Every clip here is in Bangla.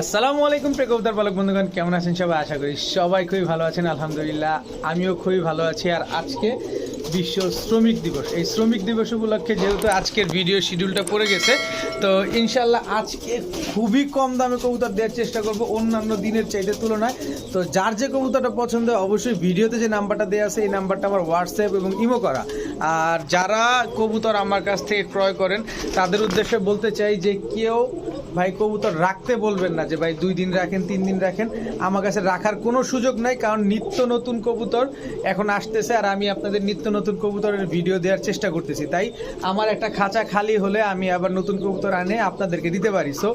আসসালামু আলাইকুম প্রেকবদার পালক বন্ধুগণ, কেমন আছেন সবাই? আশা করি সবাই খুবই ভালো আছেন, আলহামদুলিল্লাহ। আমিও খুবই ভালো আছি। আর আজকে বিশ্ব শ্রমিক দিবস। এই শ্রমিক দিবস উপলক্ষে যেহেতু আজকের ভিডিও শিডিউলটা পড়ে গেছে, তো ইনশাল্লাহ আজকে খুবই কম দামে কবুতর দেওয়ার চেষ্টা করব অন্যান্য দিনের চাইতে তুলনায়। তো যার যে কবুতরটা পছন্দ হয়, অবশ্যই ভিডিওতে যে নাম্বারটা দেওয়া আছে, এই নাম্বারটা আমার হোয়াটসঅ্যাপ এবং ইমো করা। আর যারা কবুতর আমার কাছ থেকে ক্রয় করেন, তাদের উদ্দেশ্যে বলতে চাই যে কেউ ভাই কবুতর রাখতে বলবেন না যে, ভাই, দুই দিন রাখেন, তিন দিন রাখেন। আমার কাছে রাখার কোনো সুযোগ নাই, কারণ নিত্য নতুন কবুতর এখন আসতেছে, আর আমি আপনাদের নিত্য নতুন কবুতরের ভিডিও দেওয়ার চেষ্টা করতেছি। তাই আমার একটা খাঁচা খালি হলে আমি আবার নতুন কবুতর আনে আপনাদেরকে দিতে পারি। সো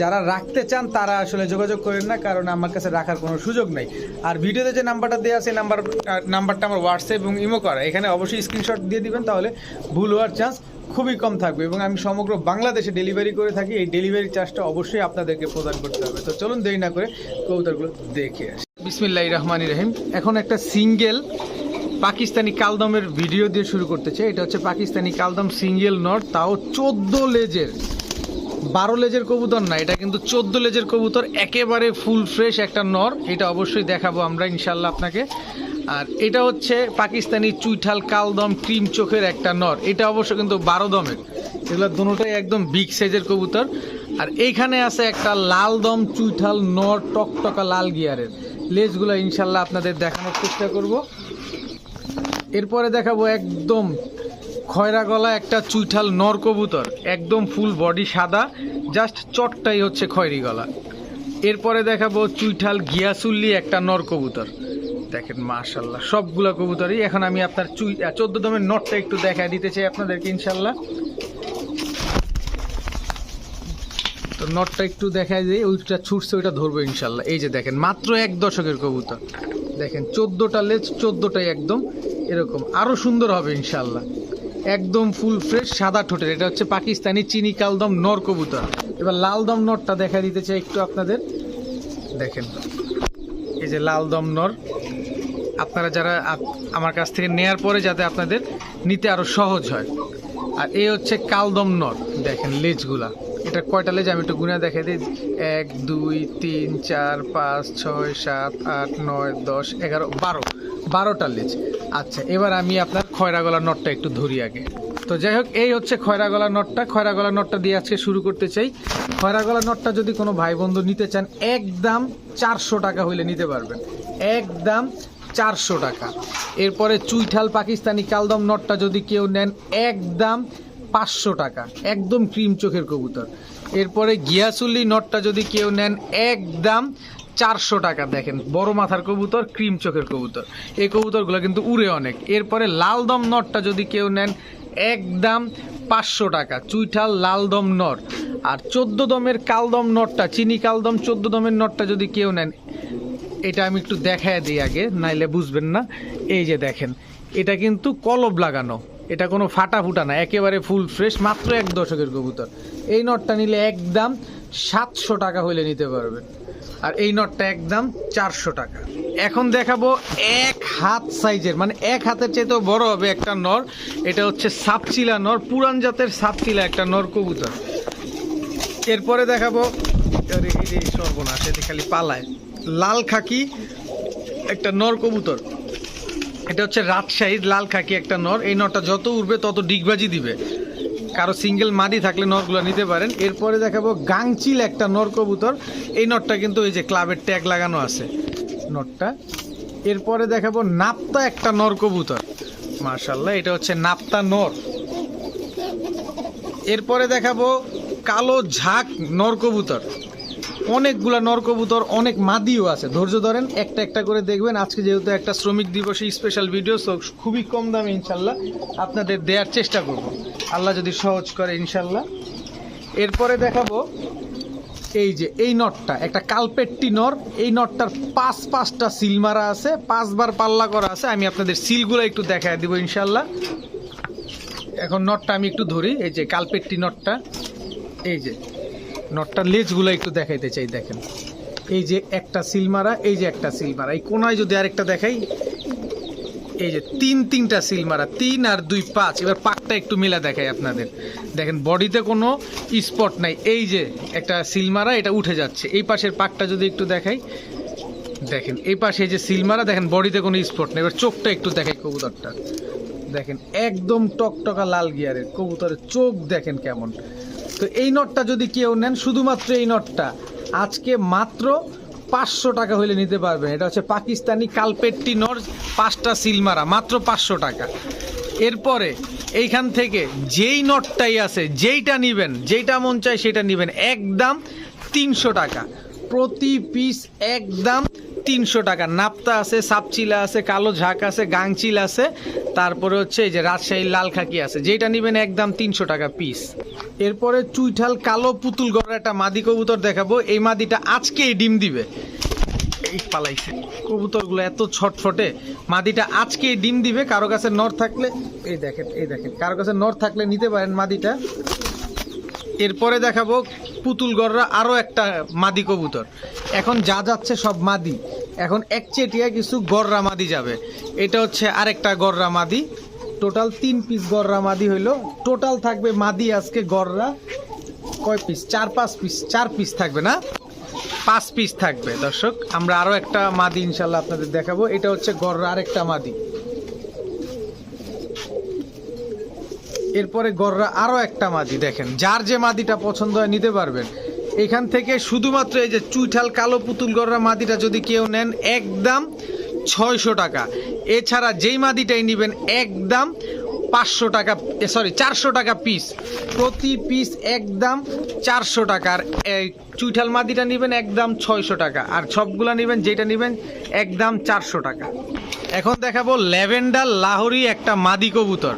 যারা রাখতে চান তারা আসলে যোগাযোগ করেন না, কারণ আমার কাছে রাখার কোনো সুযোগ নেই। আর ভিডিওতে যে নাম্বারটা দেওয়া আছে নাম্বার নাম্বারটা আমার হোয়াটসঅ্যাপ এবং ইমো করা। এখানে অবশ্যই স্ক্রিনশট দিয়ে দিবেন, তাহলে ভুল হওয়ার চান্স খুবই কম থাকবে এবং আমি সমগ্র বাংলাদেশে ডেলিভারি করে থাকি। এই ডেলিভারি চার্জটা অবশ্যই আপনাদেরকে প্রদান করতে হবে। তো চলুন দেরি না করে কবুতরগুলো দেখে আসি। বিসমিল্লাহ রহমান রহিম। এখন একটা সিঙ্গেল পাকিস্তানি কালদমের ভিডিও দিয়ে শুরু করতে চাই। এটা হচ্ছে পাকিস্তানি কালদম সিঙ্গেল নট তাও চোদ্দ লেজের। বারো লেজের কবুতর না, এটা কিন্তু চোদ্দ লেজের কবুতর, একেবারে ফুল ফ্রেশ একটা নর। এটা অবশ্যই দেখাবো আমরা ইনশাল্লাহ আপনাকে। আর এটা হচ্ছে পাকিস্তানি চুইঠাল কালদম ক্রিম চোখের একটা নর। এটা অবশ্য কিন্তু বারো দমের। এগুলো দুটোটাই একদম বিগ সাইজের কবুতর। আর এইখানে আছে একটা লাল দম চুইঠাল নর, টকটকা লাল গিয়ারের। লেজগুলো ইনশাল্লাহ আপনাদের দেখানোর চেষ্টা করব। এরপরে দেখাবো একদম খয়রা গলা একটা চুইঠাল নর কবুতর, একদম ফুল বডি সাদা জাস্ট চটটাই হচ্ছে খয়রি গলা। এরপরে দেখাবো চুইঠাল গিয়াসুল্লি একটা নর কবুতর। দেখেন মাশাল্লাহ সবগুলো কবুতরই। এখন আমি আপনার চুই চোদ্দ দমের নটটা একটু দেখা দিতে চাই আপনাদেরকে ইনশাল্লাহ তো নটটা একটু দেখা যায় ওইটা ছুটছে, ওইটা ধরবো ইনশাল্লাহ এই যে দেখেন, মাত্র এক দশকের কবুতর। দেখেন, চোদ্দোটা লেজ, চোদ্দোটাই একদম এরকম। আরও সুন্দর হবে ইনশাল্লাহ একদম ফুল ফ্রেশ সাদা ঠোঁটের। এটা হচ্ছে পাকিস্তানি চিনি কালদম নর কবুতর। এবার লাল দম নরটা দেখা দিতে চাই একটু আপনাদের। দেখেন, এই যে লাল দম নর। আপনারা যারা আমার কাছ থেকে নেয়ার পরে যাতে আপনাদের নিতে আরও সহজ হয়। আর এই হচ্ছে কালদম নর। দেখেন লেজগুলা। এটা কয়টা লেজ? আমি একটু গুনে দেখে দিই। এক, দুই, তিন, চার, পাঁচ, ছয়, সাত, আট, নয়, দশ, এগারো, বারো। বারোটা লেজ আচ্ছা এবার আমি আপনার খয়রা গলা নটটা একটু ধরি আগে। তো যাই হোক, এই হচ্ছে খয়রা গলা নটটা। খয়রা গলা নটটা দিয়ে আজকে শুরু করতে চাই। খয়রা গলা নটটা যদি কোনো ভাই বন্ধু নিতে চান, একদম চারশো টাকা হইলে নিতে পারবেন। একদম চারশো টাকা। এরপরে চুইঠাল পাকিস্তানি কালদম নটটা যদি কেউ নেন, একদম পাঁচশো টাকা। একদম ক্রিম চোখের কবুতর। এরপরে গিয়াসুল্লি নটটা যদি কেউ নেন, একদম চারশো টাকা, দেখেন, বড় মাথার কবুতর, ক্রিম চোখের কবুতর। এই কবুতরগুলো কিন্তু উড়ে অনেক। এরপরে লালদম নটটা যদি কেউ নেন, একদম পাঁচশো টাকা চুইঠাল লালদম নট। আর চোদ্দ দমের কালদম নটটা, চিনি কালদম চোদ্দ দমের নটটা যদি কেউ নেন, এটা আমি একটু দেখায় দিই আগে, নাইলে বুঝবেন না। এই যে দেখেন, এটা কিন্তু কলব লাগানো। এটা কোনো ফাটা ফুটা না, একেবারে ফুল ফ্রেশ, মাত্র এক দশকের কবুতর। এই নটটা নিলে একদম সাতশো টাকা হইলে নিতে পারবেন। আর এই নটটা একদম চারশো টাকা। এখন দেখাবো এক হাত সাইজের মানে এক হাতের চাইতেও বড় হবে একটা নর। এটা হচ্ছে সাপচিলা নর, পুরান জাতের সাপচিলা একটা নর কবুতর। এরপরে দেখাবো সর্বনাশ এতে খালি পালায়। লাল খাকি একটা নর কবুতর। এটা হচ্ছে রাজশাহীর লাল খাকি একটা নর। এই নরটা যত উঠবে তত ডিগবাজি দিবে। কারও সিঙ্গেল মাদি থাকলে নরগুলো নিতে পারেন। এরপরে দেখাবো গাংচিল একটা নর কবুতর। এই নরটা কিন্তু ওই যে ক্লাবের ট্যাগ লাগানো আছে নরটা এরপরে দেখাবো নাপ্তা একটা নর কবুতর। মার্শাল্লাহ এটা হচ্ছে নাপ্তা নর। এরপরে দেখাবো কালো ঝাঁক নর কবুতর। অনেকগুলা নর কবুতর, অনেক মাদিও আছে। ধৈর্য ধরেন, একটা একটা করে দেখবেন। আজকে যেহেতু একটা শ্রমিক দিবসে স্পেশাল ভিডিও সো খুবই কম দামে ইনশাল্লাহ আপনাদের দেওয়ার চেষ্টা করব। আল্লাহ যদি সহজ করে ইনশাল্লাহ এরপরে দেখাবো এই যে, এই নটটা, একটা কালপেট্টি নর এই নটটার পাঁচ, পাঁচটা সিল মারা আছে, পাঁচবার পাল্লা করা আছে। আমি আপনাদের সিলগুলো একটু দেখায় দিব ইনশাল্লাহ এখন নটটা আমি একটু ধরি, এই যে কালপেট্টি নটটা, এই যে নটটার লেজগুলো একটু দেখাইতে চাই, দেখেন। এই যে একটা সিল মারা, এই যে একটা সিল মারা। এই কোনায় যদি আরেকটা দেখাই, এই যে তিন, তিনটা সিল মারা, তিন আর দুই, পাঁচ। এবার নটটা একটু মিলা দেখাই আপনাদের। দেখেন, বডিতে কোনো স্পট নাই। এই যে একটা সিলমারা, এটা উঠে যাচ্ছে। এই পাশের পাকটা যদি একটু দেখাই। দেখেন, এই পাশে যে সিলমারা, দেখেন, বডিতে কোনো স্পট নেই। এবার চোখটা একটু দেখাই কবুতরটা। দেখেন, একদম টকটকা লাল গিয়ারের কবুতরের চোখ দেখেন কেমন। তো এই নটটা যদি কেউ নেন, শুধুমাত্র এই নটটা। আজকে মাত্র পাঁচশো টাকা হলে নিতে পারবেন। এটা হচ্ছে পাকিস্তানি কালপেট্টি নর, পাঁচটা সিলমারা, মাত্র পাঁচশো টাকা। এরপরে এইখান থেকে যেই নটটাই আছে, যেইটা নিবেন, যেইটা মন চায় সেটা নিবেন। একদম তিনশো টাকা। প্রতি পিস একদম তিনশো টাকা। নাপ্তা আছে, সাপচিলা আছে, কালো ঝাঁক আছে, গাংচিল আছে। তারপরে হচ্ছে এই যে রাজশাহীর লাল খাকি আছে। যেটা নেবেন একদম তিনশো টাকা পিস এরপরে চুইঠাল কালো পুতুল গড়া একটা মাদি কবুতর দেখাবো। এই মাদিটা আজকেই ডিম দিবে। এই পালাইছে। কবুতরগুলো এত ছটফটে, মাদিটা আজকেই ডিম দিবে, কারও কাছে নর থাকলে, এই দেখেন এই দেখেন, কারও কাছে নর থাকলে নিতে পারেন মাদিটা। এরপরে দেখাবো পুতুল গড়রা আরও একটা মাদি কবুতর। এখন যা যাচ্ছে সব মাদি। এখন একচেটিয়া কিছু গররা মাদি যাবে। এটা হচ্ছে আরেকটা গররা মাদি। টোটাল তিন পিস গররা মাদি হইল। টোটাল থাকবে মাদি আজকে গররা কয় পিস চার, পাঁচ পিস চার পিস থাকবে না? পাঁচ পিস থাকবে, দর্শক। আমরা আরও একটা মাদি ইনশাল্লাহ আপনাদের দেখাবো। এটা হচ্ছে গররা আরেকটা মাদি। এরপরে গররা আরও একটা মাদি, দেখেন। যার যে মাদিটা পছন্দ হয় নিতে পারবেন। এখান থেকে শুধুমাত্র এই যে চুইঠাল কালো পুতুল গররা মাদিটা যদি কেউ নেন, একদম ছয়শো টাকা। এছাড়া যেই মাদিটাই নেবেন, একদম পাঁচশো টাকা সরি চারশো টাকা পিস প্রতি পিস একদম চারশো টাকার এই চুইঠাল মাদিটা নেবেন একদম ছয়শো টাকা। আর সবগুলা নেবেন, যেটা নেবেন একদম চারশো টাকা। এখন দেখাবো ল্যাভেন্ডার লাহোরি একটা মাদি কবুতর।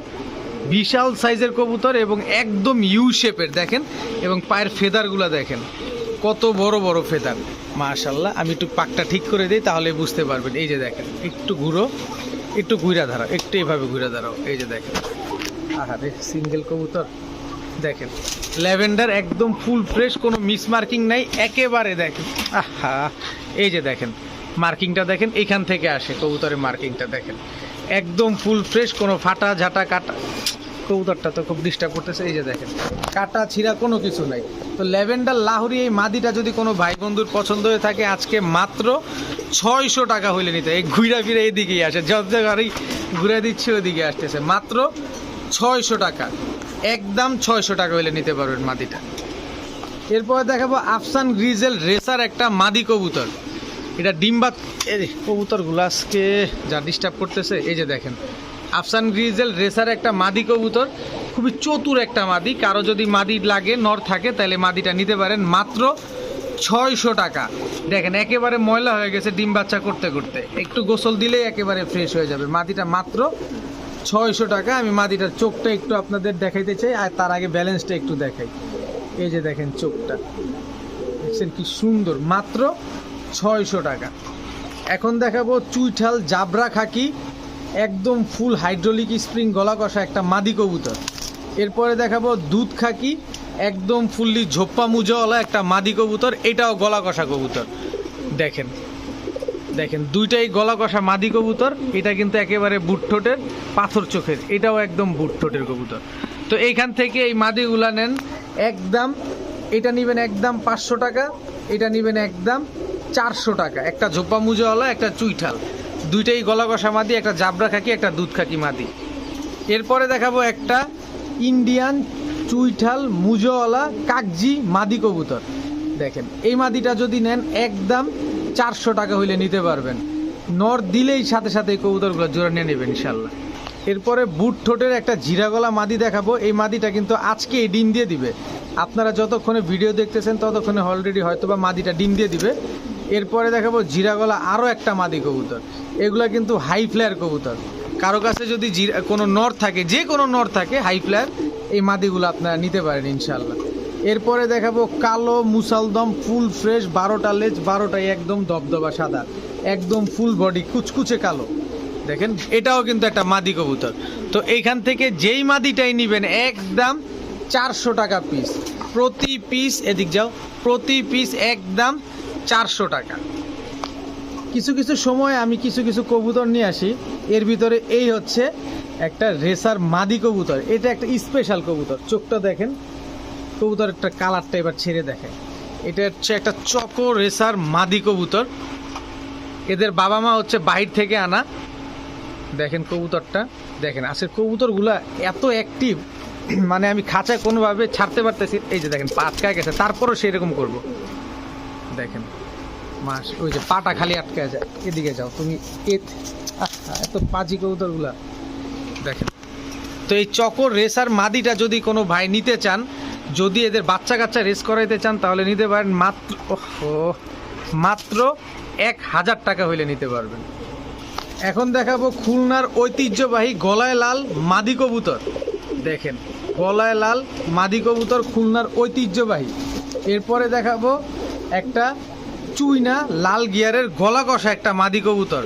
বিশাল সাইজের কবুতর এবং একদম ইউ শেপের দেখেন? এবং পায়ের ফেদারগুলো দেখেন। কত বড় বড় ফেদার। মাশাল্লাহ আমি একটু পাকটা ঠিক করে দিই, তাহলে বুঝতে পারবেন। এই যে দেখেন, একটু ঘুরো। একটু ঘুরা দাঁড়াও, একটু এভাবে ঘুরে দাঁড়াও। এই যে দেখেন। আহারে সিঙ্গেল কবুতর। দেখেন, ল্যাভেন্ডার একদম ফুল ফ্রেশ কোনো মিস মার্কিং নাই, একেবারে দেখেন। আহা, এই যে দেখেন মার্কিংটা দেখেন, এখান থেকে আসে কবুতরের মার্কিংটা দেখেন। একদম ফুল ফ্রেশ কোনো ফাটা ঝাটা কাটা কবুতরটা তো খুব ডিস্টার্ব করতেছে, এই যে দেখেন। কাটা ছিঁড়া কোনো কিছু নাই। তো ল্যাভেন্ডার লাহোরি এই মাদিটা যদি কোনো ভাই বন্ধুর পছন্দ হয়ে থাকে, আজকে মাত্র ছয়শো টাকা হইলে নিতে এই ঘুরা ফিরে এইদিকেই আসে, যত গাড়ি ঘুরে দিচ্ছে ওদিকে আসতেছে। মাত্র ছয়শো টাকা। একদম ছয়শো টাকা হইলে নিতে পারবেন মাদিটা। এরপর দেখাবো আফসান গ্রিজেল রেসার একটা মাদি কবুতর। এটা ডিম্বা কবুতর আজকে যা ডিস্টার্ব করতেছে, এই যে দেখেন। আফসান গ্রিজেল রেসার একটা মাদি কবুতর, খুবই চতুর একটা মাদি। কারও যদি মাদি লাগে, নর থাকে, তাহলে মাদিটা নিতে পারেন মাত্র ছয়শো টাকা। দেখেন, একেবারে ময়লা হয়ে গেছে ডিম বাচ্চা করতে করতে। একটু গোসল দিলেই একেবারে ফ্রেশ হয়ে যাবে। মাদিটা মাত্র ছয়শো টাকা। আমি মাদিটার চোখটা একটু আপনাদের দেখাইতে চাই, আর তার আগে ব্যালেন্সটা একটু দেখাই। এই যে দেখেন চোখটা। দেখছেন কি সুন্দর। মাত্র ছয়শো টাকা। এখন দেখাবো চুইঠাল জাবরা খাকি। একদম ফুল হাইড্রোলিক স্প্রিং গলা কষা একটা মাদি কবুতর। এরপরে দেখাবো দুধ খাকি, একদম ফুললি ঝোপ্পা মুজোওয়ালা একটা মাদি কবুতর, এটাও গলা কষা কবুতর। দেখেন দেখেন, দুইটাই গলা কষা মাদি কবুতর, এটা কিন্তু একেবারে বুটঠোঁটের পাথর চোখের, এটাও একদম বুটঠোঁটের কবুতর। তো এইখান থেকে এই মাদিগুলা নেন, একদম, এটা নেবেন একদম পাঁচশো টাকা, এটা নেবেন একদম চারশো টাকা, একটা ঝোপা মুজোওয়ালা একটা চুইঠাল। দুইটাই গলা কষা মাদি, একটা জাবরা খাকি, একটা দুধ খাকি মাদি। এরপরে দেখাবো একটা ইন্ডিয়ান চুইঠাল মুজোওয়ালা কাকজি মাদি কবুতর। দেখেন, এই মাদিটা যদি নেন, একদম চারশো টাকা হইলে নিতে পারবেন। নর দিলেই সাথে সাথে এই কবুতরগুলো জোড়া নিয়ে নেবেন, ইনশাল্লাহ। এরপরে বুট ঠোঁটের একটা জিরাগলা মাদি দেখাবো। এই মাদিটা কিন্তু আজকে ডিম দিয়ে দিবে। আপনারা যতক্ষণে ভিডিও দেখতেছেন, ততক্ষণে অলরেডি হয়তো বা মাদিটা ডিম দিয়ে দিবে। এরপরে দেখাবো জিরাগলা আরও একটা মাদি কবুতর। এগুলা কিন্তু হাই ফ্লেয়ার কবুতর। কারও কাছে যদি জিরা কোনো নর থাকে, যে কোনো নর থাকে হাই ফ্লেয়ার এই মাদিগুলো আপনারা নিতে পারেন ইনশাল্লাহ এরপরে দেখাবো কালো মুসালদম, ফুল ফ্রেশ, বারোটা লেজ, বারোটাই একদম দবদবা সাদা। একদম ফুল বডি, কুচকুচে কালো। দেখেন, এটাও কিন্তু একটা মাদি কবুতর। তো এইখান থেকে যেই মাদিটাই নেবেন, একদম চারশো টাকা পিস প্রতি পিস এদিক যাও, প্রতি পিস একদম চারশো টাকা। কিছু কিছু সময় আমি কিছু কিছু কবুতর নিয়ে আসি। এর ভিতরে এই হচ্ছে একটা রেসার মাদি কবুতর। এটা একটা স্পেশাল কবুতর। চোখটা দেখেন কবুতর একটা কালারটা এবার ছেড়ে দেখেন। এটা হচ্ছে একটা চকো রেসার মাদি কবুতর। এদের বাবা মা হচ্ছে বাহির থেকে আনা। দেখেন কবুতরটা। দেখেন, আজকের কবুতরগুলা এত অ্যাক্টিভ মানে আমি খাঁচায় কোনোভাবে ছাড়তে পারতেছি এই যে দেখেন পা আটকায় গেছে। তারপরও সেরকম করব। দেখেন। মাস, ওই যে পাটা খালি আটকায় যায় এদিকে যাও, তুমি এত পাজি কবুতরগুলা। দেখেন। তো এই চকর রেসার মাদিটা যদি কোনো ভাই নিতে চান, যদি এদের বাচ্চা কাচ্চা রেস করাইতে চান, তাহলে নিতে পারেন মাত্র মাত্র এক হাজার টাকা হইলে নিতে পারবেন। এখন দেখাবো খুলনার ঐতিহ্যবাহী গলায় লাল মাদি কবুতর। দেখেন, গলায় লাল মাদি কবুতর খুলনার ঐতিহ্যবাহী। এরপরে দেখাবো একটা চুইনা লাল গিয়ারের গলা কষা একটা মাদি কবুতর।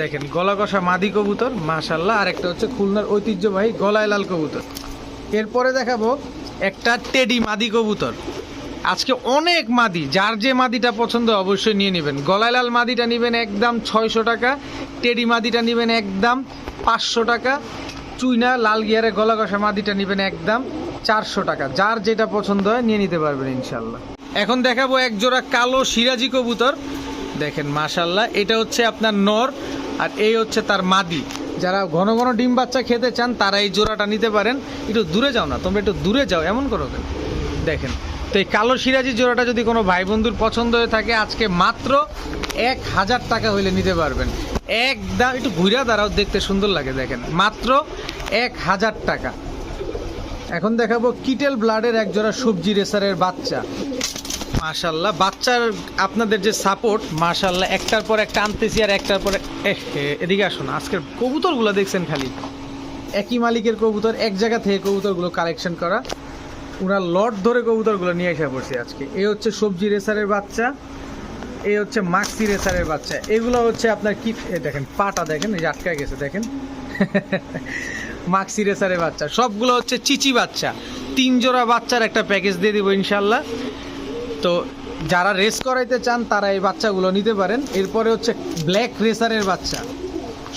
দেখেন গলা কষা মাদি কবুতর মাশাল্লাহ আর একটা হচ্ছে খুলনার ঐতিহ্যবাহী গলায় লাল কবুতর। এরপরে দেখাবো একটা টেডি মাদি কবুতর। আজকে অনেক মাদি, যার যে মাদিটা পছন্দ অবশ্যই নিয়ে নেবেন। গলায় লাল মাদিটা নেবেন একদম ছয়শো টাকা, টেডি মাদিটা নেবেন একদম পাঁচশো টাকা, চুইনা লাল গিয়ারে গলা কষা মাদিটা নেবেন একদম চারশো টাকা। যার যেটা পছন্দ হয় নিয়ে নিতে পারবেন ইনশাল্লাহ এখন দেখাবো এক জোড়া কালো সিরাজি কবুতর। দেখেন মাশাল্লাহ এটা হচ্ছে আপনার নর আর এই হচ্ছে তার মাদি। যারা ঘন ঘন ডিম বাচ্চা খেতে চান, তারা এই জোড়াটা নিতে পারেন। একটু দূরে যাও না, তোমরা একটু দূরে যাও, এমন করো কেন? দেখেন, তো এই কালো সিরাজি জোড়াটা যদি কোনো ভাই বন্ধুর পছন্দ হয়ে থাকে, আজকে মাত্র এক হাজার টাকা হইলে নিতে পারবেন। একদম একটু ঘুরা দাঁড়াও, দেখতে সুন্দর লাগে, দেখেন। মাত্র এক হাজার টাকা। এখন দেখাবো কিটেল ব্লাডের এক জোড়া সবজি রেসারের বাচ্চা। মাশাল্লাহ বাচ্চার আপনাদের যে সাপোর্ট মাশাল্লাহ একটার পর একটা আনতেছি আর একটার পর এদিকে আসুন, আজকের কবুতরগুলো দেখছেন খালি। একই মালিকের কবুতর, এক জায়গা থেকে কবুতরগুলো কালেকশন করা। ওনার লট ধরে কবুতরগুলো নিয়ে এসে পড়ছে আজকে। এই হচ্ছে সবজি রেসারের বাচ্চা এই হচ্ছে মাক্সি রেসারের বাচ্চা। এগুলো হচ্ছে আপনার কি এ দেখেন, পাটা দেখেন, এই আটকা গেছে, দেখেন। মাক্সি রেসারের বাচ্চা। সবগুলো হচ্ছে চিচি বাচ্চা। তিন জোড়া বাচ্চার একটা প্যাকেজ দিয়ে দিব ইনশাল্লাহ তো যারা রেস করাইতে চান, তারা এই বাচ্চাগুলো নিতে পারেন। এরপরে হচ্ছে ব্ল্যাক রেসারের বাচ্চা।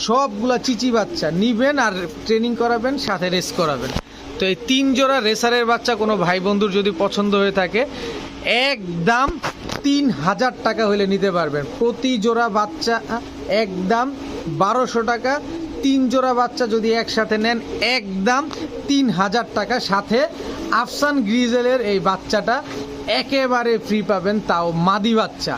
সবগুলা চিচি বাচ্চা। নিবেন আর ট্রেনিং করাবেন, সাথে রেস করাবেন। তো এই তিন জোড়া রেসারের বাচ্চা কোনো ভাই বন্ধুর যদি পছন্দ হয়ে থাকে, একদম তিন হাজার টাকা হলে নিতে পারবেন। প্রতি জোড়া বাচ্চা একদম বারোশো টাকা। তিন জোড়া বাচ্চা যদি একসাথে নেন, একদম তিন হাজার টাকা সাথে আফসান গ্রিজেলের এই বাচ্চাটা একেবারে ফ্রি পাবেন, তাও মাদি বাচ্চা।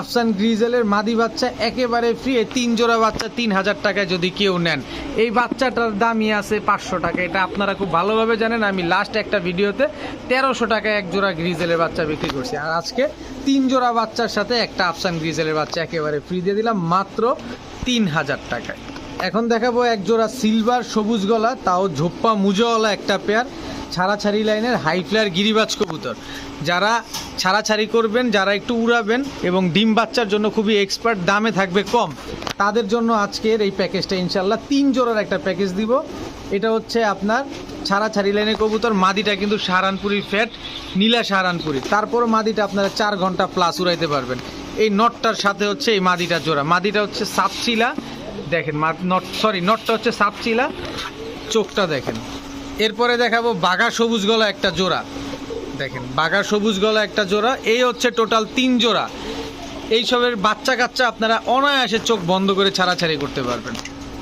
আফসান গ্রিজেলের মাদি বাচ্চা একেবারে ফ্রি তিন জোড়া বাচ্চা তিন হাজার টাকায় যদি কেউ নেন। এই বাচ্চাটার দামই আছে পাঁচশো টাকা, এটা আপনারা খুব ভালোভাবে জানেন, আমি লাস্ট একটা ভিডিওতে তেরোশো টাকায় এক জোড়া গ্রিজেলের বাচ্চা বিক্রি করছি। আর আজকে তিন জোড়া বাচ্চার সাথে একটা আফসান গ্রিজেলের বাচ্চা একেবারে ফ্রি দিয়ে দিলাম, মাত্র তিন হাজার টাকায়। এখন দেখাবো এক জোড়া সিলভার সবুজ গলা, তাও ঝোপ্পা মুজোওয়ালা একটা পেয়ার ছাড়াছাড়ি লাইনের হাই ফ্লায়ার গিরিবাজ কবুতর। যারা ছাড়াছাড়ি করবেন, যারা একটু উড়াবেন এবং ডিম বাচ্চার জন্য খুবই এক্সপার্ট দামে থাকবে কম, তাদের জন্য আজকের এই প্যাকেজটা ইনশাল্লাহ তিন জোড়ার একটা প্যাকেজ দিব। এটা হচ্ছে আপনার ছাড়াছাড়ি লাইনের কবুতর, মাদিটা কিন্তু সাহারানপুরির ফ্যাট নীলা সাহারানপুরি। তারপরও মাদিটা আপনারা চার ঘণ্টা প্লাস উড়াইতে পারবেন। এই নটটার সাথে হচ্ছে এই মাদিটা জোড়া। মাদিটা হচ্ছে সাপচিলা দেখেন নট সরি নটটা হচ্ছে সাপচিলা, চোখটা দেখেন। এরপরে দেখাবো বাঘা সবুজ গলা একটা জোড়া। দেখেন, বাঘা সবুজ গলা একটা জোড়া, এই হচ্ছে টোটাল তিন জোড়া। এইসবের বাচ্চা কাচ্চা আপনারা অনায়াসে চোখ বন্ধ করে ছাড়াছাড়ি করতে পারবেন।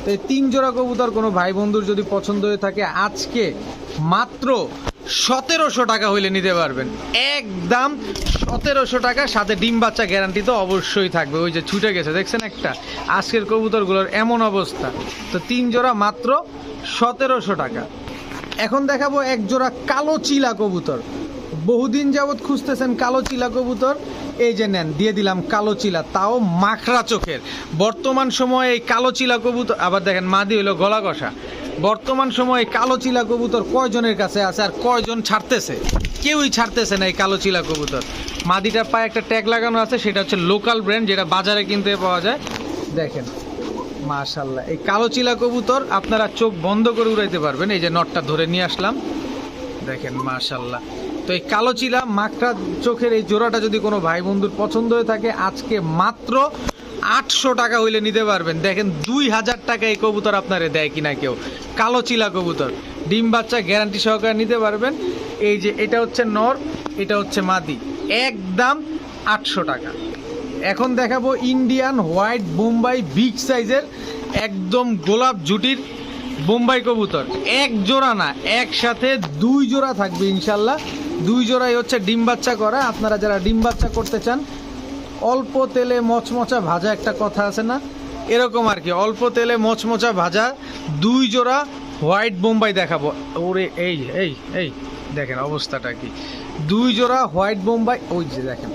তো এই তিন জোড়া কবুতর কোনো ভাই বন্ধুর যদি পছন্দ হয়ে থাকে, আজকে মাত্র সতেরোশো টাকা হইলে নিতে পারবেন। একদম সতেরোশো টাকা, সাথে ডিম বাচ্চা গ্যারান্টি তো অবশ্যই থাকবে। ওই যে ছুটে গেছে, দেখছেন একটা? আজকের কবুতরগুলোর এমন অবস্থা। তো তিন জোড়া মাত্র সতেরোশো টাকা। এখন দেখাবো এক জোড়া কালো চিলা কবুতর। বহুদিন যাবৎ খুঁজতেছেন কালো চিলা কবুতর। এই যে নেন, দিয়ে দিলাম কালো চিলা, তাও মাখরা চোখের। বর্তমান সময়ে এই কালো চিলা কবুতর, আবার দেখেন মাদি হইল গলা কষা বর্তমান সময়ে কালো চিলা কবুতর কয়জনের কাছে আছে আর কয়জন ছাড়তেছে? কেউই ছাড়তেছে না এই কালো চিলা কবুতর। মাদিটার পায়ে একটা ট্যাগ লাগানো আছে, সেটা হচ্ছে লোকাল ব্র্যান্ড যেটা বাজারে কিনতে পাওয়া যায়। দেখেন মাশাল্লাহ এই কালো চিলা কবুতর আপনারা চোখ বন্ধ করে উড়াইতে পারবেন, এই যে নটটা ধরে নিয়ে আসলাম। দেখেন মাশাল্লাহ তো এই কালো চিলা মাকড়া চোখের এই জোড়াটা যদি কোনো ভাই বন্ধুর পছন্দ হয়ে থাকে, আজকে মাত্র আটশো টাকা হইলে নিতে পারবেন। দেখেন, দুই হাজার টাকা এই কবুতর আপনারে দেয় কিনা কেউ। কালো চিলা কবুতর। ডিম বাচ্চা গ্যারান্টি সহকারে নিতে পারবেন। এই যে, এটা হচ্ছে নর, এটা হচ্ছে মাদি। একদম আটশো টাকা। এখন দেখাবো ইন্ডিয়ান হোয়াইট বোম্বাই বিগ সাইজের একদম গোলাপ জুটির বোম্বাই কবুতর। এক জোড়া না, একসাথে দুই জোড়া থাকবে ইনশাল্লাহ। দুই জোড়াই হচ্ছে ডিম বাচ্চা করা। আপনারা যারা ডিম বাচ্চা করতে চান অল্প তেলে মচমচা ভাজা একটা কথা আছে না? এরকম আর কি, অল্প তেলে মচমচা ভাজা, দুই জোড়া হোয়াইট বোম্বাই দেখাবো। ওরে, এই এই এই, দেখেন অবস্থাটা কি। দুই জোড়া হোয়াইট বোম্বাই, ওই যে দেখেন।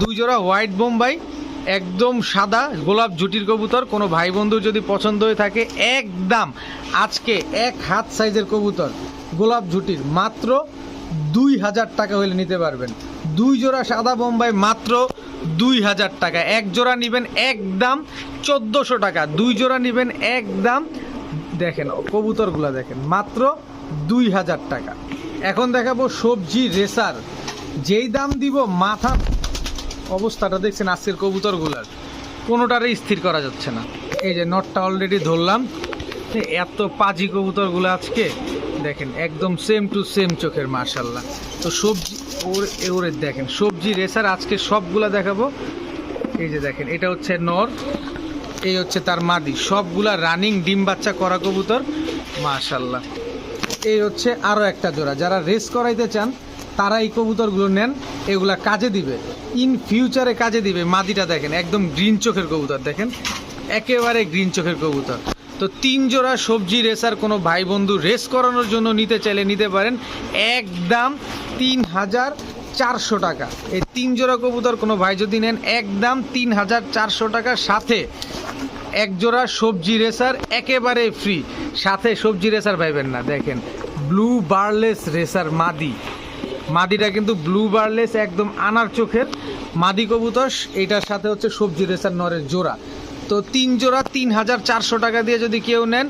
দুই জোড়া হোয়াইট বোম্বাই, একদম সাদা, গোলাপ জুটির কবুতর, কোনো ভাই বন্ধু যদি পছন্দ হয়ে থাকে, একদম আজকে এক হাত সাইজের কবুতর, গোলাপ জুটির মাত্র দুই হাজার টাকা হলে নিতে পারবেন। দুই জোড়া সাদা বোম্বাই, মাত্র দুই হাজার টাকা। এক জোড়া নেবেন একদম চোদ্দোশো টাকা। দুই জোড়া নেবেন একদম দেখেন কবুতরগুলো দেখেন, মাত্র দুই হাজার টাকা। এখন দেখাবো সবজি রেসার। যেই দাম দিব মাথা, অবস্থাটা দেখছেন আজকের কবুতরগুলার। কোনোটারই স্থির করা যাচ্ছে না। এই যে নটটা অলরেডি ধরলাম। এত পাজি কবুতরগুলো আজকে, দেখেন, একদম সেম টু সেম চোখের মার্শাল্লাহ তো সবজি ওর ওরে দেখেন, সবজি, রেসার, আজকে সবগুলা দেখাবো। এই যে দেখেন, এটা হচ্ছে নর, এই হচ্ছে তার মাদি। সবগুলা রানিং ডিম বাচ্চা করা কবুতর মাশাল্লাহ এই হচ্ছে আরও একটা জোড়া। যারা রেস করাইতে চান, তারা এই কবুতরগুলো নেন, এগুলা কাজে দিবে। ইন ফিউচারে কাজে দিবে। মাদিটা দেখেন, একদম গ্রিন চোখের কবুতর, দেখেন? একেবারে গ্রিন চোখের কবুতর। তো তিন জোড়া সবজি রেসার কোনো ভাই বন্ধু রেস করানোর জন্য নিতে চাইলে নিতে পারেন একদম তিন হাজার চারশো টাকা। এই তিন জোড়া কবুতর কোনো ভাই যদি নেন, একদম তিন হাজার চারশো টাকার সাথে এক জোড়া সবজি রেসার একেবারে ফ্রি সাথে সবজি রেসার পাইবেন না। দেখেন ব্লু বার্লেস রেসার মাদি। মাদিটা কিন্তু ব্লু বার্লেস একদম আনার চোখের মাদি কবুতর। এটার সাথে হচ্ছে সবজি রেসার নরের জোড়া। তো তিন জোড়া তিন হাজার চারশো টাকা দিয়ে যদি কেউ নেন,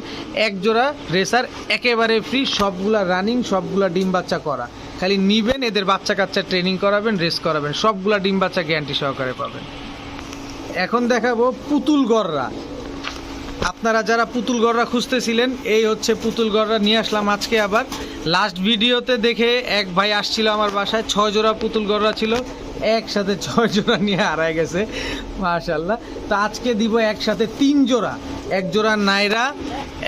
এক জোড়া রেসার একেবারে ফ্রি সবগুলা রানিং সবগুলা ডিম বাচ্চা করা। খালি নিবেন, এদের বাচ্চা কাচ্চা ট্রেনিং করাবেন রেস করাবেন, সবগুলা ডিম বাচ্চা গ্যারান্টি সহকারে পাবেন। এখন দেখাবো পুতুল গররা। আপনারা যারা পুতুল গররা খুঁজতেছিলেন, এই হচ্ছে পুতুল গড়রা নিয়ে আসলাম আজকে আবার। লাস্ট ভিডিওতে দেখে এক ভাই আসছিল আমার বাসায়, ছয় জোড়া পুতুল গড়রা ছিল, একসাথে ছয় জোড়া নিয়ে হারায় গেছে মাশাল্লাহ তো আজকে দিব একসাথে তিন জোড়া, এক জোড়া নাইরা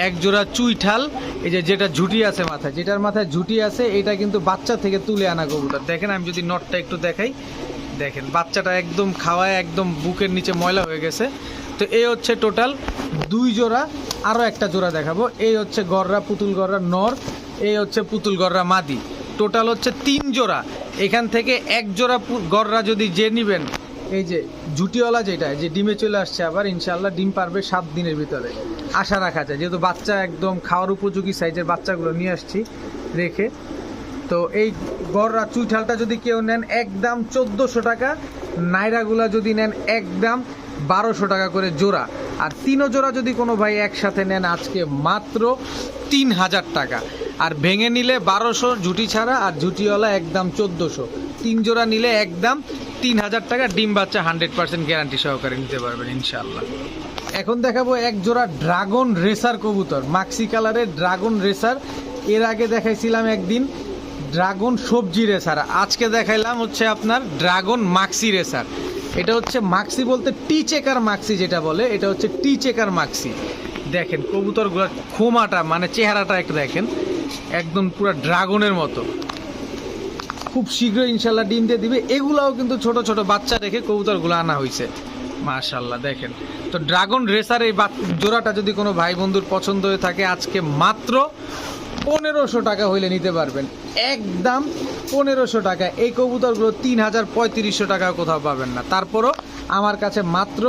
এক জোড়া চুইঠাল, এই যে যেটা ঝুটি আছে মাথায়, যেটার মাথায় ঝুটি আছে, এটা কিন্তু বাচ্চা থেকে তুলে আনা কবুতর। দেখেন, আমি যদি নটটা একটু দেখাই, দেখেন, বাচ্চাটা একদম খাওয়ায়, একদম বুকের নিচে ময়লা হয়ে গেছে। তো এই হচ্ছে টোটাল দুই জোড়া আরও একটা জোড়া দেখাবো। এই হচ্ছে গররা পুতুল গররা নর, এই হচ্ছে পুতুল গররা মাদি। টোটাল হচ্ছে তিন জোড়া। এখান থেকে এক জোড়া গররা যদি যে নিবেন, এই যে জুটিওয়ালা যেটা যে ডিমে চলে আসছে আবার ইনশাল্লাহ ডিম পারবে সাত দিনের ভিতরে। আশা রাখা যায়, যেহেতু বাচ্চা একদম খাওয়ার উপযোগী সাইজের বাচ্চাগুলো নিয়ে আসছি রেখে। তো এই গররা চুইঠালটা যদি কেউ নেন, একদম চোদ্দোশো টাকা। নাইরাগুলা যদি নেন, একদম বারোশো টাকা করে জোড়া। আর তিনও জোড়া যদি কোনো ভাই একসাথে নেন, আজকে মাত্র তিন হাজার টাকা। আর ভেঙে নিলে বারোশো ঝুটি ছাড়া, আর ঝুটিওয়ালা একদম চোদ্দোশো। তিন জোড়া নিলে একদম তিন হাজার টাকা, ডিম বাচ্চা হান্ড্রেড পার্সেন্ট গ্যারান্টি সহকারে নিতে পারবেন ইনশাল্লাহ এখন দেখাবো এক জোড়া ড্রাগন রেসার কবুতর মাক্সি কালারের ড্রাগন রেসার। এর আগে দেখাইছিলাম একদিন, ড্রাগন সবজি রেসার। আজকে দেখাইলাম হচ্ছে আপনার ড্রাগন মাক্সি রেসার। এটা হচ্ছে মাক্সি বলতে টি চেকার মাক্সি যেটা বলে, এটা হচ্ছে টি চেকার মাক্সি দেখেন, কবুতরগুলোর খোমাটা মানে চেহারাটা একটু দেখেন, একদম পুরো ড্রাগনের মতো। খুব শীঘ্রই ইনশাল্লাহ ডিম দিয়ে দিবে। এগুলাও কিন্তু ছোট ছোট বাচ্চা রেখে কবুতরগুলো আনা হয়েছে মাশাল্লাহ, দেখেন। তো ড্রাগন রেসার এই জোড়াটা যদি কোনো ভাই বন্ধুর পছন্দ হয়ে থাকে, আজকে মাত্র পনেরোশো টাকা হইলে নিতে পারবেন। একদম পনেরোশো টাকা। এই কবুতরগুলো তিন হাজার পঁয়ত্রিশশো টাকা কোথাও পাবেন না। তারপরও আমার কাছে মাত্র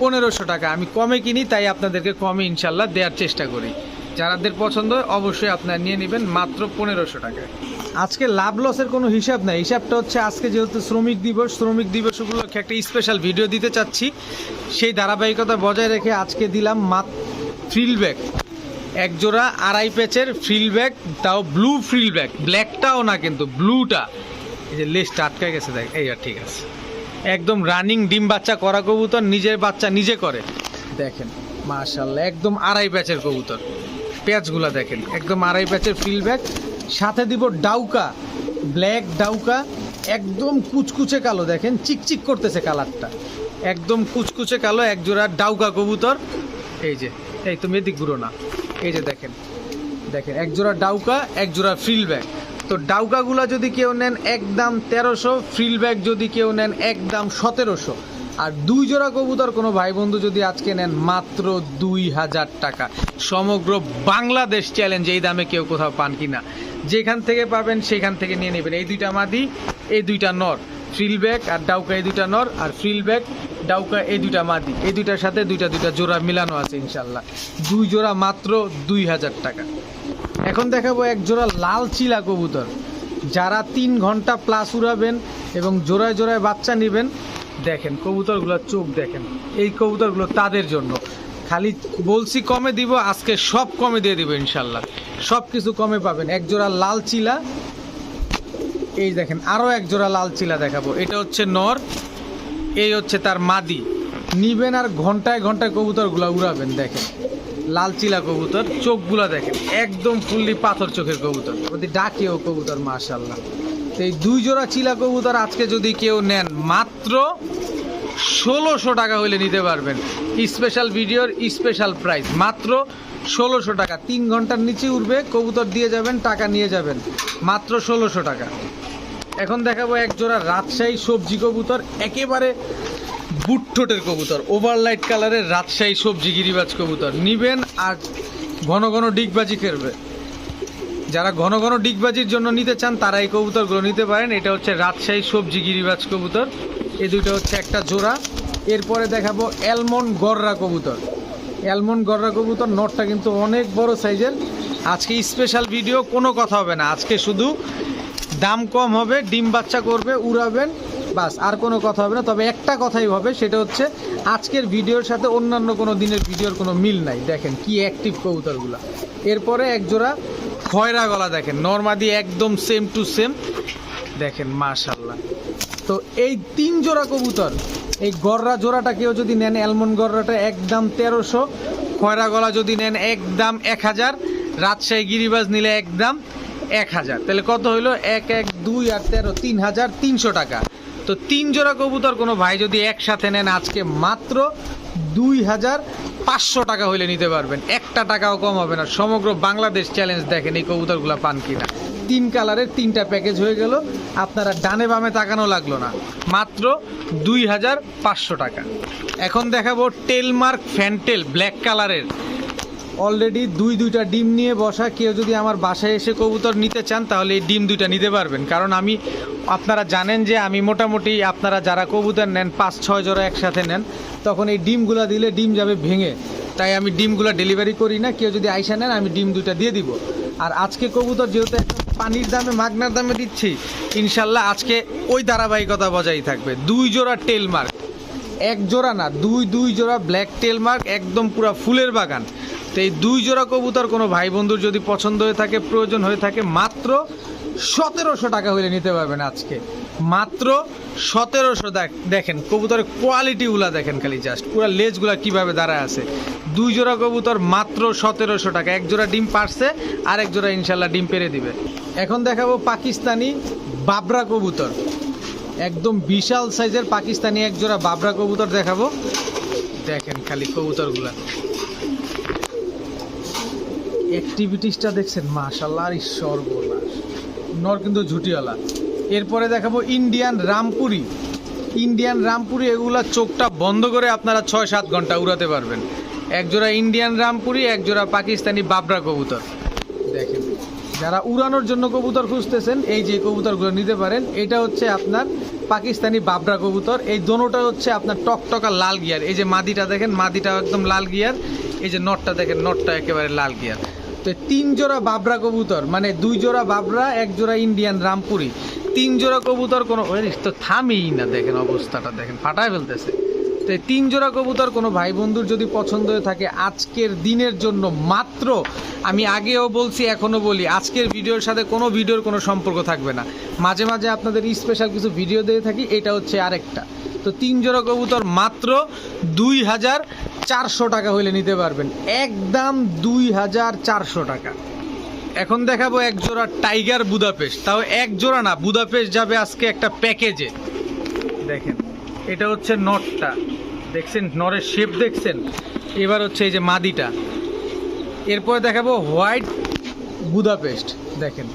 পনেরোশো টাকা। আমি কমে কিনি, তাই আপনাদেরকে কমে ইনশাল্লাহ দেওয়ার চেষ্টা করি। যারাদের পছন্দ হয়, অবশ্যই আপনারা নিয়ে নেবেন মাত্র পনেরোশো টাকায়। আজকে লাভ লসের কোনো হিসাব নাই। হিসাবটা হচ্ছে আজকে যেহেতু শ্রমিক দিবস শ্রমিক দিবস উপলক্ষে একটা স্পেশাল ভিডিও দিতে চাচ্ছি। সেই ধারাবাহিকতা বজায় রেখে আজকে দিলাম মাত ফ্রিল ব্যাগ এক জোড়া আড়াই প্যাচের ফ্রিল ব্যাগ তাও ব্লু ফ্রিল ব্যাগ ব্ল্যাকটাও না কিন্তু ব্লুটা এই যে লেসটা আটকে গেছে, দেখ এই আর ঠিক আছে। একদম রানিং ডিম বাচ্চা করা কবুতর, নিজের বাচ্চা নিজে করে। দেখেন মাশাল্লাহ একদম আড়াই প্যাচের কবুতর। প্যাচগুলা দেখেন, একদম আড়াই প্যাচের ফিল ব্যাগ সাথে দিব ডাউকা ব্ল্যাক ডাউকা, একদম কুচকুচে কালো, দেখেন, চিকচিক করতেছে কালারটা। একদম কুচকুচে কালো, এক জোড়া ডাউকা কবুতর। এই যে, এই তুমি এদিক ঘুরো না। এই যে দেখেন দেখেন, এক জোড়া ডাউকা, এক জোড়া ফ্রিল ব্যাগ। তো ডাউকাগুলা যদি কেউ নেন একদম তেরোশো, ফ্রিল ব্যাগ যদি কেউ নেন একদম সতেরোশো। আর দুই জোড়া কবুতর কোনো ভাই বন্ধু যদি আজকে নেন মাত্র দুই হাজার টাকা। সমগ্র বাংলাদেশ চ্যালেঞ্জ এই দামে কেউ কোথাও পান কি না যেখান থেকে পাবেন সেখান থেকে নিয়ে নেবেন। এই দুইটা মাদি, এই দুইটা নর। ফ্রিল ব্যাগ আর ডাউকা, এই দুইটা নর আর ফ্রিল ব্যাগ ডাউকা এই দুইটা মাদি, এই দুইটার সাথে দুইটা দুইটা জোড়া মিলানো আছে ইনশাল্লাহ। দুই জোড়া মাত্র দুই হাজার টাকা। এখন দেখাবো এক জোড়া লাল চিলা কবুতর। যারা তিন ঘণ্টা প্লাস উড়াবেন এবং জোড়ায় জোড়ায় বাচ্চা নেবেন, দেখেন কবুতরগুলোর চোখ দেখেন, এই কবুতরগুলো তাদের জন্য। খালি বলছি কমে দিব, আজকে সব কমে দিয়ে দিব ইনশাল্লাহ। সব কিছু কমে পাবেন। এক জোড়া লাল চিলা, এই দেখেন আরও এক জোড়া লাল চিলা দেখাবো। এটা হচ্ছে নর এই হচ্ছে তার মাদি। নিবেন আর ঘন্টায় ঘন্টায় কবুতরগুলো উড়াবেন, দেখেন। লাল চিলা কবুতর, চোখগুলা দেখেন, একদম ফুললি পাথর চোখের কবুতর। ওদের ডাকেও কবুতর মাশাল্লাহ তো এই দুই জোড়া চিলা কবুতর আজকে যদি কেউ নেন, মাত্র ষোলোশো টাকা হলে নিতে পারবেন। স্পেশাল ভিডিওর স্পেশাল প্রাইস, মাত্র ষোলোশো টাকা। তিন ঘণ্টার নিচে উঠবে কবুতর দিয়ে যাবেন, টাকা নিয়ে যাবেন, মাত্র ষোলোশো টাকা। এখন দেখাবো এক জোড়া রাজশাহী সবজি কবুতর, একেবারে বুটঠোটের কবুতর ওভারলাইট কালারের রাজশাহী সবজি গিরিবাজ কবুতর। নিবেন আর ঘন ঘন ডিগবাজি খেলবে। যারা ঘন ঘন ডিগবাজির জন্য নিতে চান, তারা এই কবুতরগুলো নিতে পারেন। এটা হচ্ছে রাজশাহী সবজি গিরিবাজ কবুতর। এই দুটো হচ্ছে একটা জোড়া। এরপরে দেখাবো অ্যালমন্ড গররা কবুতর। অ্যালমন্ড গররা কবুতর, নটটা কিন্তু অনেক বড় সাইজের। আজকে স্পেশাল ভিডিও কোনো কথা হবে না। আজকে শুধু দাম কম হবে, ডিম বাচ্চা করবে, উড়াবেন, বাস, আর কোনো কথা হবে না। তবে একটা কথাই হবে, সেটা হচ্ছে আজকের ভিডিওর সাথে অন্যান্য কোনো দিনের ভিডিওর কোনো মিল নাই। দেখেন কি অ্যাক্টিভ কবুতরগুলো। এরপরে এক জোড়া খয়রা গলা দেখেন, নর্মাদি একদম সেম টু সেম দেখেন মাশাল্লাহ তো এই তিন জোড়া কবুতর, এই গররা জোড়াটা কেউ যদি নেন অ্যালমন্ড গররাটা একদম তেরোশো, খয়রা গলা যদি নেন, একদম এক হাজার। রাজশাহী গিরিবাজ নিলে একদম এক হাজার। তাহলে কত হইল? এক এক, দুই আর তেরো, তিন হাজার তিনশো টাকা। তো তিন জোড়া কবুতর কোনো ভাই যদি একসাথে নেন, আজকে মাত্র দুই হাজার পাঁচশো টাকা হইলে নিতে পারবেন। একটা টাকাও কম হবে না। সমগ্র বাংলাদেশ চ্যালেঞ্জ দেখেন এই কবুতরগুলো পান কিনা। তিন কালারের তিনটা প্যাকেজ হয়ে গেল। আপনারা ডানে বামে তাকানো লাগল না। মাত্র দুই হাজার পাঁচশো টাকা। এখন দেখাবো টেলমার্ক ফ্যান্টেল ব্ল্যাক কালারের অলরেডি দুই দুইটা ডিম নিয়ে বসা। কেউ যদি আমার বাসায় এসে কবুতর নিতে চান, তাহলে এই ডিম দুইটা নিতে পারবেন। কারণ আমি, আপনারা জানেন যে আমি মোটামুটি, আপনারা যারা কবুতর নেন, পাঁচ, ছয় জোড়া একসাথে নেন, তখন এই ডিমগুলা দিলে ডিম যাবে ভেঙে। তাই আমি ডিমগুলো ডেলিভারি করি না, কেউ যদি আইসা নেন, আমি ডিম দুইটা দিয়ে দিব। আর আজকে কবুতর যেহেতু পানির দামে, মাগনার দামে দিচ্ছি, ইনশাল্লাহ আজকে ওই ধারাবাহিকতা বজায় থাকবে। দুই জোড়া টেলমার্ক এক জোড়া না, দুই দুই জোড়া ব্ল্যাক টেল মার্ক একদম পুরো ফুলের বাগান। তো এই দুই জোড়া কবুতর কোনো ভাই বন্ধুর যদি পছন্দ হয়ে থাকে, প্রয়োজন হয়ে থাকে, মাত্র সতেরোশো টাকা হলে নিতে পারবেন আজকে। মাত্র সতেরোশো দেখেন, কবুতরের কোয়ালিটিগুলা দেখেন খালি জাস্ট পুরো লেজগুলা কীভাবে দাঁড়ায় আছে। দুই জোড়া কবুতর মাত্র সতেরোশো টাকা। এক জোড়া ডিম পারছে আর এক জোড়া ইনশাল্লাহ ডিম পেরে দিবে। এখন দেখাবো পাকিস্তানি বাবরা কবুতর। একদম বিশাল সাইজের পাকিস্তানি এক জোড়া বাবরা কবুতর দেখাবো। দেখেন খালি কবুতরগুলা। অ্যাক্টিভিটিসটা দেখছেন? মাশাল্লাহ সর্বনাশ নর কিন্তু ঝুটিওয়ালা। এরপরে দেখাবো ইন্ডিয়ান রামপুরি ইন্ডিয়ান রামপুরি এগুলা চোখটা বন্ধ করে আপনারা ছয় সাত ঘণ্টা উড়াতে পারবেন। এক জোড়া ইন্ডিয়ান রামপুরি এক জোড়া পাকিস্তানি বাবরা কবুতর। দেখেন, যারা উড়ানোর জন্য কবুতর খুঁজতেছেন, এই যে কবুতরগুলো নিতে পারেন, এটা হচ্ছে আপনার পাকিস্তানি বাবরা কবুতর। এই দোনোটা হচ্ছে আপনার টকটকা লাল গিয়ার। এই যে মাদিটা দেখেন, মাদিটাও একদম লাল গিয়ার। এই যে নটটা দেখেন, নটটা একেবারে লাল গিয়ার। তো তিন জোড়া বাবরা কবুতর মানে দুই জোড়া বাবরা, এক জোড়া ইন্ডিয়ান রামপুরি। তিন জোড়া কবুতর কোনো তো থামেই না, দেখেন অবস্থাটা, দেখেন, ফাটায় ফেলতেছে। তো তিন জোড়া কবুতর কোনো ভাই বন্ধুর যদি পছন্দ হয়ে থাকে, আজকের দিনের জন্য মাত্র, আমি আগেও বলছি, এখনও বলি, আজকের ভিডিওর সাথে কোনো ভিডিওর কোনো সম্পর্ক থাকবে না। মাঝে মাঝে আপনাদের স্পেশাল কিছু ভিডিও দিয়ে থাকি, এটা হচ্ছে আরেকটা। তো তিন জোড়া কবুতর মাত্র দুই হাজার চারশো টাকা হইলে নিতে পারবেন। একদম দুই হাজার চারশো টাকা। এখন দেখাবো এক জোড়া টাইগার বুদাপেস্ট। তাও এক জোড়া না, বুদাপেস্ট যাবে আজকে একটা প্যাকেজে। দেখেন, এটা হচ্ছে নটটা। দেখছেন নরের শেপ দেখছেন? এবার হচ্ছে এই যে মাদিটা। এরপরে দেখাবো হোয়াইট বুদাপেস্ট। দেখেন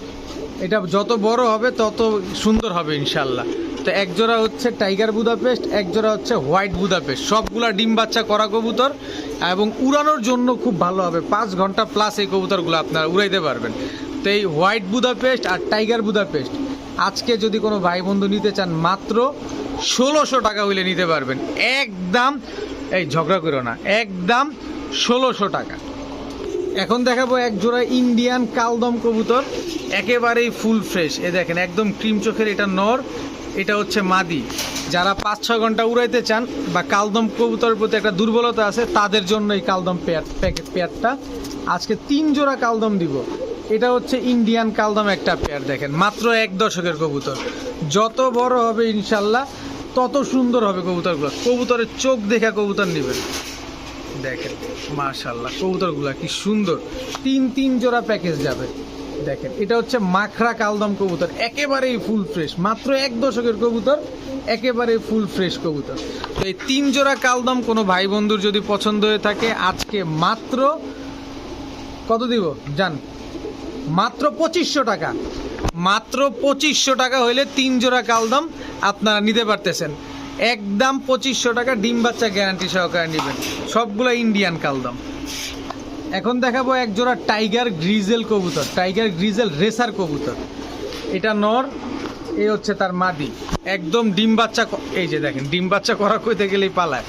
এটা যত বড় হবে, তত সুন্দর হবে ইনশাল্লাহ তো এক জোড়া হচ্ছে টাইগার বুদাপেস্ট এক জোড়া হচ্ছে হোয়াইট বুদাপেস্ট সবগুলা ডিম বাচ্চা করা কবুতর এবং উড়ানোর জন্য খুব ভালো হবে। পাঁচ ঘণ্টা প্লাস এই কবুতরগুলো আপনারা উড়াইতে পারবেন। তো এই হোয়াইট বুদাপেস্ট আর টাইগার বুদাপেস্ট আজকে যদি কোনো ভাই বন্ধু নিতে চান, মাত্র ষোলোশো টাকা হইলে নিতে পারবেন। একদম, এই ঝগড়া করো না, একদম ষোলোশো টাকা। এখন দেখাবো এক জোড়া ইন্ডিয়ান কালদম কবুতর। একেবারেই ফুল ফ্রেশ এ দেখেন, একদম ক্রিম চোখের এটা নর, এটা হচ্ছে মাদি। যারা পাঁচ, ছয় ঘণ্টা উড়াইতে চান বা কালদম কবুতরের প্রতি একটা দুর্বলতা আছে, তাদের জন্য এই কালদম পেয়ার প্যাকেট পেয়ারটা আজকে তিন জোড়া কালদম দিব। এটা হচ্ছে ইন্ডিয়ান কালদম একটা পেয়ার দেখেন। মাত্র এক দশকের কবুতর। যত বড় হবে ইনশাল্লাহ, তত সুন্দর হবে কবুতরগুলো। কবুতরের চোখ দেখা কবুতর নেবেন। দেখেন মাশাল্লাহ কবুতরগুলা কি সুন্দর। তিন তিন জোড়া প্যাকেজ যাবে। দেখেন, এটা হচ্ছে মাখরা কালদম কবুতর, একেবারেই ফুল ফ্রেশ মাত্র এক দশকের কবুতর একেবারে ফুল ফ্রেশ কবুতর। তো এই তিন জোড়া কালদম কোনো ভাই বন্ধুর যদি পছন্দ হয়ে থাকে, আজকে মাত্র কত দিব? জান, মাত্র পঁচিশশো টাকা। মাত্র পঁচিশশো টাকা হইলে তিন জোড়া কালদম আপনারা নিতে পারতেছেন। একদম পঁচিশশো টাকা ডিম বাচ্চা গ্যারান্টি সহকারে নেবেন। সবগুলো ইন্ডিয়ান কালদম। এখন দেখাবো এক জোড়া টাইগার গ্রিজেল কবুতর টাইগার গ্রিজেল রেসার কবুতর। এটা নর, এই হচ্ছে তার মাদি। একদম ডিম বাচ্চা এই যে দেখেন, ডিম বাচ্চা করা কইতে গেলেই পালায়।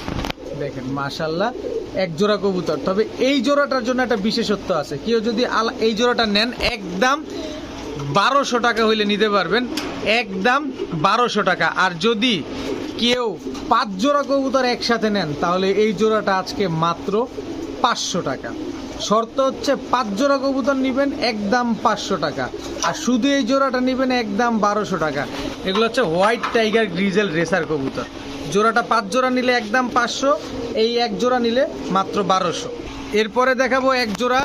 দেখেন মাশাল্লাহ এক জোড়া কবুতর। তবে এই জোড়াটার জন্য একটা বিশেষত্ব আছে। কেউ যদি আলা এই জোড়াটা নেন, একদম বারোশো টাকা হইলে নিতে পারবেন। একদম বারোশো টাকা। আর যদি কেউ পাঁচ জোড়া কবুতর একসাথে নেন, তাহলে এই জোড়াটা আজকে মাত্র পাঁচশো টাকা। শর্ত হচ্ছে পাঁচ জোড়া কবুতর নেবেন, একদম পাঁচশো টাকা। আর শুধু এই জোড়াটা নেবেন, একদম বারোশো টাকা। এগুলো হচ্ছে হোয়াইট টাইগার গ্রিজেল রেসার কবুতর। জোড়াটা পাঁচ জোড়া নিলে একদম পাঁচশো, এই এক জোড়া নিলে মাত্র বারোশো। এরপরে দেখাবো এক জোড়া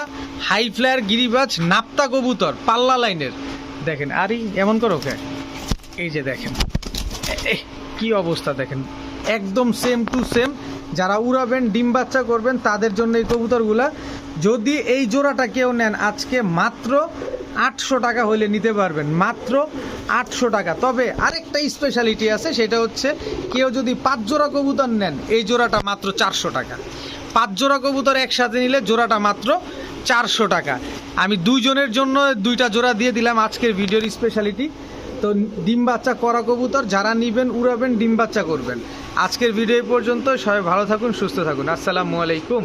হাই ফ্লায়ার গিরিবাজ নাপ্তা কবুতর, পাল্লা লাইনের। দেখেন, আরে, এমন করো কে এই যে দেখেন কি অবস্থা দেখেন? একদম সেম টু সেম যারা উড়াবেন, ডিম বাচ্চা করবেন, তাদের জন্য এই কবুতরগুলা। যদি এই জোড়াটা কেউ নেন, আজকে মাত্র আটশো টাকা হলে নিতে পারবেন। মাত্র আটশো টাকা। তবে আরেকটা স্পেশালিটি আছে, সেটা হচ্ছে কেউ যদি পাঁচ জোড়া কবুতর নেন, এই জোড়াটা মাত্র চারশো টাকা। পাঁচ জোড়া কবুতর একসাথে নিলে জোড়াটা মাত্র চারশো টাকা। আমি দুইজনের জন্য দুইটা জোড়া দিয়ে দিলাম আজকের ভিডিওর স্পেশালিটি তো ডিম বাচ্চা করা কবুতর, যারা নিবেন, উড়াবেন, ডিম বাচ্চা করবেন। আজকের ভিডিও পর্যন্ত সবাই ভালো থাকুন, সুস্থ থাকুন। আসসালামু আলাইকুম।